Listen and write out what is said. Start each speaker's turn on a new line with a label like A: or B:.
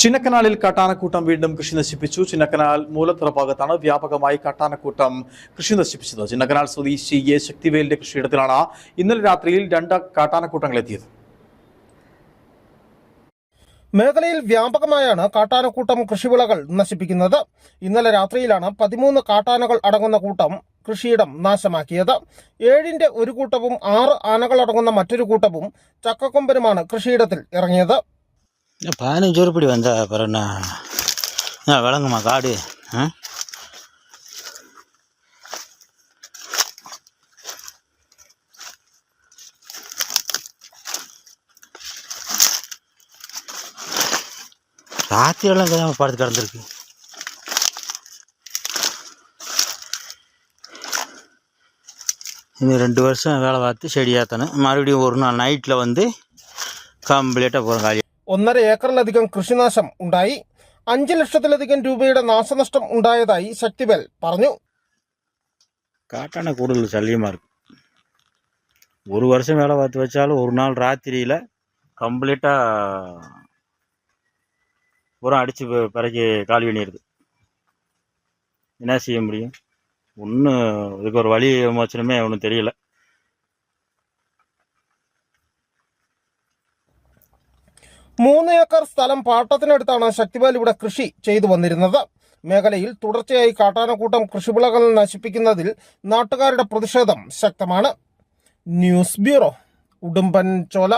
A: ചിന്നക്കനാലിൽ കാട്ടാനക്കൂട്ടം വീണ്ടും കൃഷി നശിപ്പിച്ചു. ചിന്നക്കനാൽ മൂലത്തറ ഭാഗത്താണ് വ്യാപകമായി കാട്ടാനക്കൂട്ടം കൃഷി നശിപ്പിച്ചത്. ചിന്നക്കനാൽ സ്വദേശി എ. ശക്തിവേലിന്റെ കൃഷിയിടത്തിലാണ് ഇന്നലെ രാത്രിയിൽ രണ്ട് കാട്ടാനക്കൂട്ടങ്ങൾ എത്തിയത്.
B: മേഖലയിൽ വ്യാപകമായാണ് കാട്ടാനക്കൂട്ടം കൃഷിവിളകൾ നശിപ്പിക്കുന്നത്. ഇന്നലെ രാത്രിയിലാണ് പതിമൂന്ന് കാട്ടാനകൾ അടങ്ങുന്ന കൂട്ടം കൃഷിയിടം നാശമാക്കിയത്. ഏഴിന്റെ ഒരു കൂട്ടവും ആറ് ആനകൾ അടങ്ങുന്ന മറ്റൊരു കൂട്ടവും ചക്കക്കൊമ്പനുമാണ് കൃഷിയിടത്തിൽ ഇറങ്ങിയത്.
C: பதினஞ்சு உருப்படி வந்தா அப்புறம் என்ன? விளங்குமா காடு? ஆ? ராத்திரியெல்லாம் இங்கே தான் படுத்து கிடந்திருக்கு. இன்னும் ரெண்டு வருஷம் வேலை பார்த்து செடி ஏற்றணும் மறுபடியும் ஒரு நாள் நைட்டில் வந்து கம்ப்ளீட்டாக போகிறோம் காலி
B: ഒന്നര ഏക്കറിലധികം കൃഷിനാശം ഉണ്ടായി അഞ്ച് ലക്ഷത്തിലധികം രൂപയുടെ നാശനഷ്ടം ഉണ്ടായതായി ശക്തിവേൽ പറഞ്ഞു
C: காட்டான கூடுதல் சல்லியமாக இருக்கு ஒரு வருஷம் வேலை பார்த்து வச்சாலும் ஒரு நாள் ராத்திரியில் கம்ப்ளீட்டாக உரம் அடித்து பிறகு காலி பண்ணிடுது என்ன செய்ய முடியும் ஒன்றும் இதுக்கு ஒரு வழி விமோச்சனமே ஒன்றும் தெரியல
B: മൂന്ന് ഏക്കർ സ്ഥലം പാട്ടത്തിനടുത്താണ് ശക്തിപാൽ ഇവിടെ കൃഷി ചെയ്തു വന്നിരുന്നത്. മേഖലയിൽ തുടർച്ചയായി കാട്ടാനക്കൂട്ടം കൃഷിവിളകൾ നശിപ്പിക്കുന്നതിൽ നാട്ടുകാരുടെ പ്രതിഷേധം ശക്തമാണ്. ന്യൂസ് ബ്യൂറോ ഉടുമ്പൻ ചോല